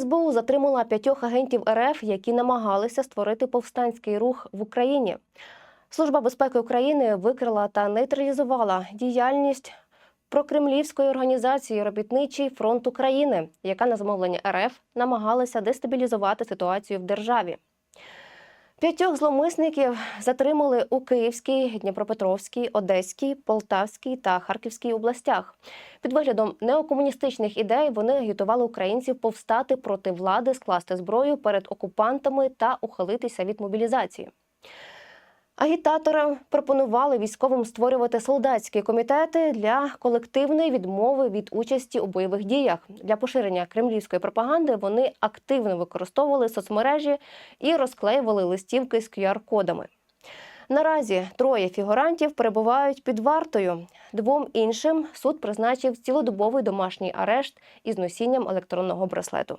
СБУ затримала п'ятьох агентів РФ, які намагалися створити повстанський рух в Україні. Служба безпеки України викрила та нейтралізувала діяльність прокремлівської організації Робітничий фронт України, яка на замовлення РФ намагалася дестабілізувати ситуацію в державі. П'ятьох зломисників затримали у Київській, Дніпропетровській, Одеській, Полтавській та Харківській областях. Під виглядом неокомуністичних ідей вони агітували українців повстати проти влади, скласти зброю перед окупантами та ухилитися від мобілізації. Агітаторам пропонували військовим створювати солдатські комітети для колективної відмови від участі у бойових діях. Для поширення кремлівської пропаганди вони активно використовували соцмережі і розклеювали листівки з QR-кодами. Наразі троє фігурантів перебувають під вартою. Двом іншим суд призначив цілодобовий домашній арешт із носінням електронного браслету.